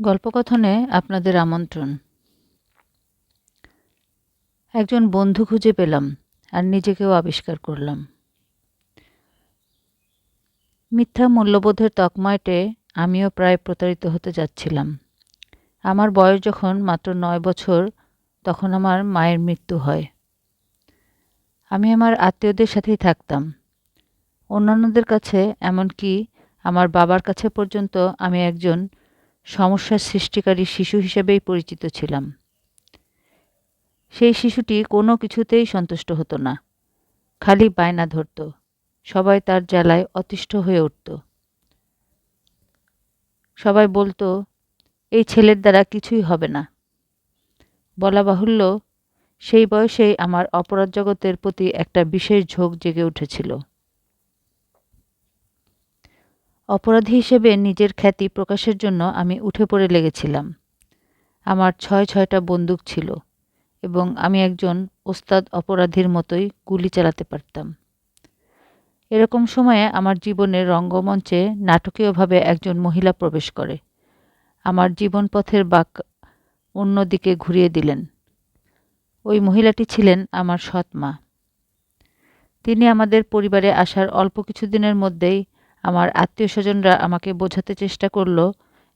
গল্পকথনে আপনাদের আমন্ত্রণ। একজন বন্ধু খুঁজে পেলাম আর নিজেকেও আবিষ্কার করলাম। মিথ্যা মূল্যবোধের তকমাইটে আমিও প্রায় প্রতারিত হতে যাচ্ছিলাম। আমার বয়স যখন মাত্র নয় বছর, তখন আমার মায়ের মৃত্যু হয়। আমি আমার আত্মীয়দের সাথেই থাকতাম। অন্যান্যদের কাছে, এমনকি আমার বাবার কাছে পর্যন্ত আমি একজন সমস্যার সৃষ্টিকারী শিশু হিসেবেই পরিচিত ছিলাম। সেই শিশুটি কোনো কিছুতেই সন্তুষ্ট হতো না। খালি বায়না ধরত। সবাই তার জ্বালায় অতিষ্ঠ হয়ে উঠত। সবাই বলতো, এই ছেলের দ্বারা কিছুই হবে না। বলা বাহুল্য, সেই বয়সেই আমার অপরাধ জগতের প্রতি একটা বিশেষ ঝোঁক জেগে উঠেছিল। অপরাধী হিসেবে নিজের খ্যাতি প্রকাশের জন্য আমি উঠে পড়ে লেগেছিলাম। আমার ছয় ছয়টা বন্দুক ছিল এবং আমি একজন ওস্তাদ অপরাধীর মতোই গুলি চালাতে পারতাম। এরকম সময়ে আমার জীবনের রঙ্গমঞ্চে নাটকীয়ভাবে একজন মহিলা প্রবেশ করে। আমার জীবন পথের বাক অন্যদিকে ঘুরিয়ে দিলেন। ওই মহিলাটি ছিলেন আমার সৎ মা। তিনি আমাদের পরিবারে আসার অল্প কিছুদিনের মধ্যেই আমার আত্মীয় স্বজনরা আমাকে বোঝাতে চেষ্টা করল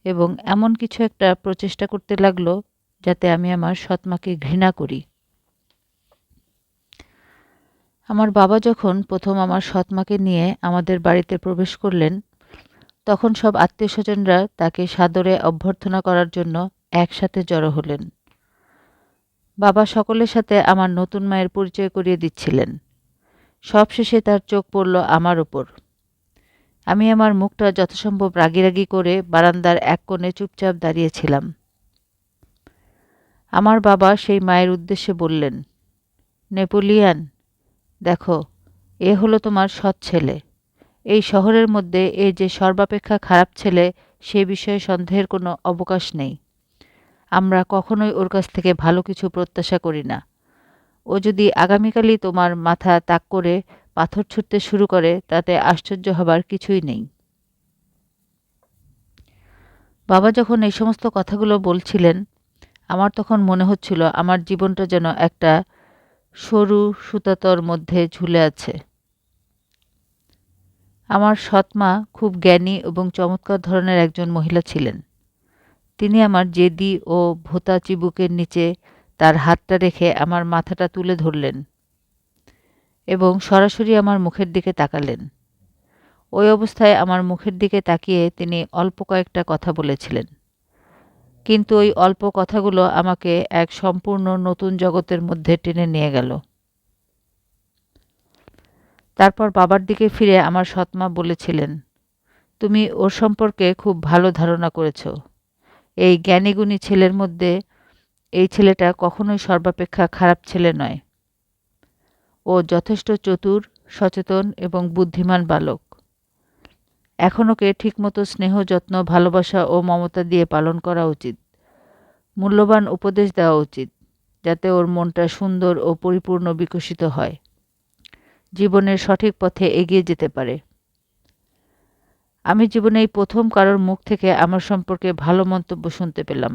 এবং এমন কিছু একটা প্রচেষ্টা করতে লাগল যাতে আমি আমার সৎমাকে ঘৃণা করি। আমার বাবা যখন প্রথম আমার সৎমাকে নিয়ে আমাদের বাড়িতে প্রবেশ করলেন, তখন সব আত্মীয় স্বজনরা তাকে সাদরে অভ্যর্থনা করার জন্য একসাথে জড়ো হলেন। বাবা সকলের সাথে আমার নতুন মায়ের পরিচয় করিয়ে দিচ্ছিলেন। সবশেষে তার চোখ পড়ল আমার ওপর আমি আমার মুখটা যথাসম্ভব রাগি রাগি করে বারান্দার এক কোণে চুপচাপ দাঁড়িয়েছিলাম। আমার বাবা সেই মায়ের উদ্দেশ্যে বললেন, নেপোলিয়ান, দেখো, এ হলো তোমার সৎ ছেলে। এই শহরের মধ্যে এ যে সর্বাপেক্ষা খারাপ ছেলে, সে বিষয়ে সন্দেহের কোনো অবকাশ নেই। আমরা কখনোই ওর কাছ থেকে ভালো কিছু প্রত্যাশা করি না। ও যদি আগামীকালই তোমার মাথা তাক করে পাথর ছুটতে শুরু করে, তাতে আশ্চর্য হবার কিছুই নেই। বাবা যখন এই সমস্ত কথাগুলো বলছিলেন, আমার তখন মনে হচ্ছিল আমার জীবনটা যেন একটা সরু সুতাতর মধ্যে ঝুলে আছে। আমার সৎমা খুব জ্ঞানী এবং চমৎকার ধরনের একজন মহিলা ছিলেন। তিনি আমার জেদি ও ভোতা চিবুকের নিচে তার হাতটা রেখে আমার মাথাটা তুলে ধরলেন। এবং সরাসরি আমার মুখের দিকে তাকালেন। ওই অবস্থায় আমার মুখের দিকে তাকিয়ে তিনি অল্প কয়েকটা কথা বলেছিলেন। কিন্তু ওই অল্প কথাগুলো আমাকে এক সম্পূর্ণ নতুন জগতের মধ্যে টেনে নিয়ে গেল। তারপর বাবার দিকে ফিরে আমার সৎমা বলেছিলেন, তুমি ওর সম্পর্কে খুব ভালো ধারণা করেছ। এই জ্ঞানীগুণী ছেলের মধ্যে এই ছেলেটা কখনোই সর্বাপেক্ষা খারাপ ছেলে নয়। ও যথেষ্ট চতুর, সচেতন এবং বুদ্ধিমান বালক। এখন ওকে ঠিকমতো স্নেহ, যত্ন, ভালোবাসা ও মমতা দিয়ে পালন করা উচিত। মূল্যবান উপদেশ দেওয়া উচিত, যাতে ওর মনটা সুন্দর ও পরিপূর্ণ বিকশিত হয়। জীবনের সঠিক পথে এগিয়ে যেতে পারে। আমি জীবনে এই প্রথম কারোর মুখ থেকে আমার সম্পর্কে ভালো মন্তব্য শুনতে পেলাম।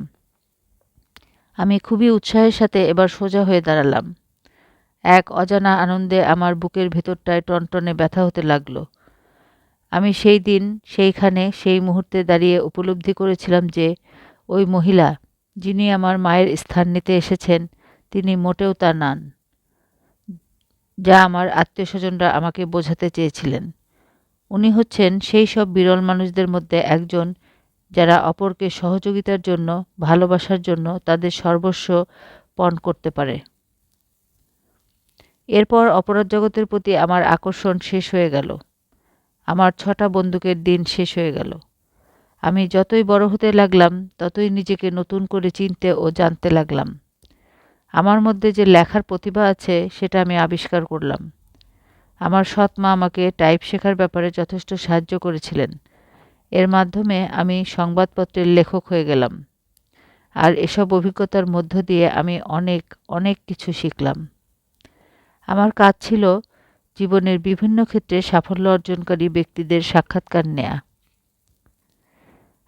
আমি খুবই উৎসাহের সাথে এবার সোজা হয়ে দাঁড়ালাম। এক অজানা আনন্দে আমার বুকের ভেতরটায় টনটনে ব্যথা হতে লাগল। আমি সেই দিন, সেইখানে, সেই মুহূর্তে দাঁড়িয়ে উপলব্ধি করেছিলাম যে, ওই মহিলা, যিনি আমার মায়ের স্থান নিতে এসেছেন, তিনি মোটেও তা নান, যা আমার আত্মীয় স্বজনরা আমাকে বোঝাতে চেয়েছিলেন। উনি হচ্ছেন সেই সব বিরল মানুষদের মধ্যে একজন, যারা অপরকে সহযোগিতার জন্য, ভালোবাসার জন্য তাদের সর্বস্ব পণ করতে পারে। এরপর অপরাধ জগতের প্রতি আমার আকর্ষণ শেষ হয়ে গেল। আমার ছটা বন্দুকের দিন শেষ হয়ে গেল। আমি যতই বড় হতে লাগলাম, ততই নিজেকে নতুন করে চিনতে ও জানতে লাগলাম। আমার মধ্যে যে লেখার প্রতিভা আছে, সেটা আমি আবিষ্কার করলাম। আমার সৎ মা আমাকে টাইপ শেখার ব্যাপারে যথেষ্ট সাহায্য করেছিলেন। এর মাধ্যমে আমি সংবাদপত্রের লেখক হয়ে গেলাম। আর এসব অভিজ্ঞতার মধ্য দিয়ে আমি অনেক অনেক কিছু শিখলাম। আমার কাজ ছিল জীবনের বিভিন্ন ক্ষেত্রে সাফল্য অর্জনকারী ব্যক্তিদের সাক্ষাৎকার নেয়া।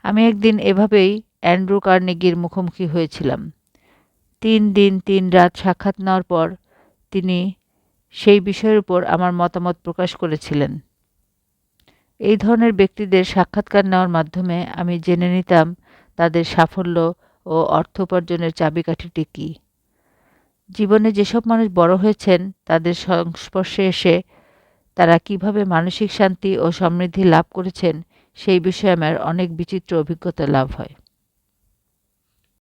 আমি একদিন এভাবেই অ্যান্ড্রু কার্নেগির মুখোমুখি হয়েছিলাম। তিন দিন তিন রাত সাক্ষাৎ নেওয়ার পর তিনি সেই বিষয়ের উপর আমার মতামত প্রকাশ করেছিলেন। এই ধরনের ব্যক্তিদের সাক্ষাৎকার নেওয়ার মাধ্যমে আমি জেনে নিতাম তাদের সাফল্য ও অর্থ উপার্জনের চাবিকাঠিটি কী। জীবনে যেসব মানুষ বড় হয়েছেন, তাদের সংস্পর্শে এসে তারা কীভাবে মানসিক শান্তি ও সমৃদ্ধি লাভ করেছেন, সেই বিষয়ে আমার অনেক বিচিত্র অভিজ্ঞতা লাভ হয়।